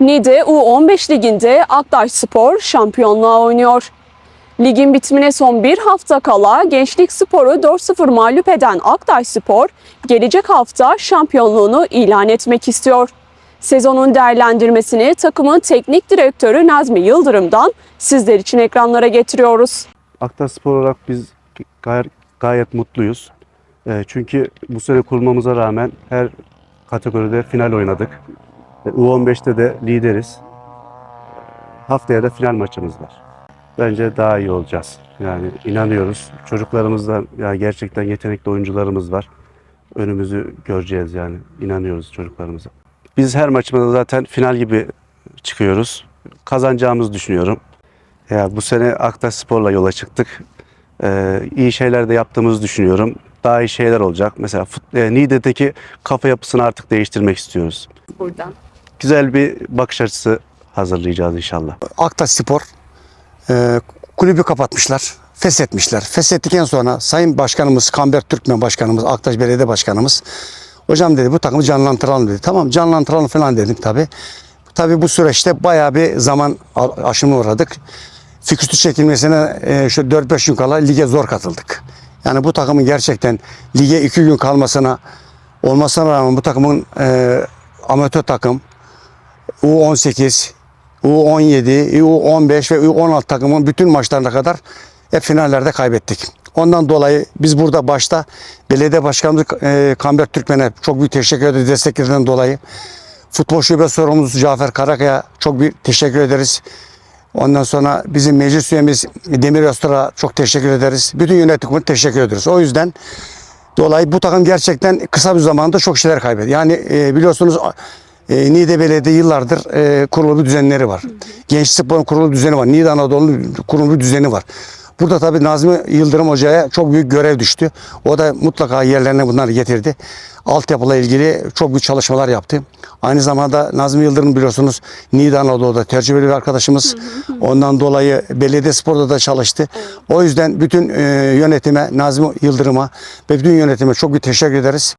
Niğde U15 liginde Aktaş Spor şampiyonluğa oynuyor. Ligin bitimine son bir hafta kala Gençlik Spor'u 4-0 mağlup eden Aktaş Spor, gelecek hafta şampiyonluğunu ilan etmek istiyor. Sezonun değerlendirmesini takımın teknik direktörü Nazmi Yıldırım'dan sizler için ekranlara getiriyoruz. Aktaş Spor olarak biz gayet, gayet mutluyuz. Ee, çünkü bu sene kurmamıza rağmen her kategoride final oynadık. Ee, U15'te de lideriz. Haftaya da final maçımız var. Bence daha iyi olacağız. Yani inanıyoruz. Çocuklarımızda ya gerçekten yetenekli oyuncularımız var. Önümüzü göreceğiz yani. İnanıyoruz çocuklarımıza. Biz her maçımızda zaten final gibi çıkıyoruz. Kazanacağımızı düşünüyorum. Ya bu sene Aktaş Spor'la yola çıktık. Ee, iyi şeyler de yaptığımızı düşünüyorum. Daha iyi şeyler olacak. Mesela fut, e, Niğde'deki kafa yapısını artık değiştirmek istiyoruz. Buradan. Güzel bir bakış açısı hazırlayacağız inşallah. Aktaş Spor e, kulübü kapatmışlar. Feshetmişler. Feshettikten sonra Sayın Başkanımız Kamber Türkmen Başkanımız, Aktaş Belediye Başkanımız hocam dedi bu takımı canlandıralım dedi. Tamam canlandıralım falan dedim tabi. Tabi bu süreçte bayağı bir zaman aşımına uğradık. Fikstü çekilmesine e, şu 4-5 gün kala lige zor katıldık. Yani bu takımın gerçekten lige 2 gün kalmasına olmasına rağmen bu takımın e, amatör takım U18, U17, U15 ve U16 takımın bütün maçlarına kadar hep finallerde kaybettik. Ondan dolayı biz burada başta belediye başkanımız e, Kamber Türkmen'e çok büyük teşekkür ederiz desteklerinden dolayı. Futbol şube sorumlusu Cafer Karakaya çok büyük teşekkür ederiz. Ondan sonra bizim meclis üyemiz Demir Öztürk'e çok teşekkür ederiz. Bütün yönetimine teşekkür ederiz. O yüzden dolayı bu takım gerçekten kısa bir zamanda çok şeyler kaybetti. Yani e, biliyorsunuz e, Niğde Belediye yıllardır e, kurulu bir düzenleri var. Genç Spor'un kurulu düzeni var. Niğde Anadolu'nun kurulu bir düzeni var. Burada tabii Nazmi Yıldırım Hoca'ya çok büyük görev düştü. O da mutlaka yerlerine bunları getirdi. Altyapıyla ilgili çok büyük çalışmalar yaptı. Aynı zamanda Nazmi Yıldırım biliyorsunuz Niğde Anadolu'da tecrübeli bir arkadaşımız. Ondan dolayı belediye sporda da çalıştı. O yüzden bütün e, yönetime, Nazmi Yıldırım'a ve bütün yönetime çok büyük teşekkür ederiz.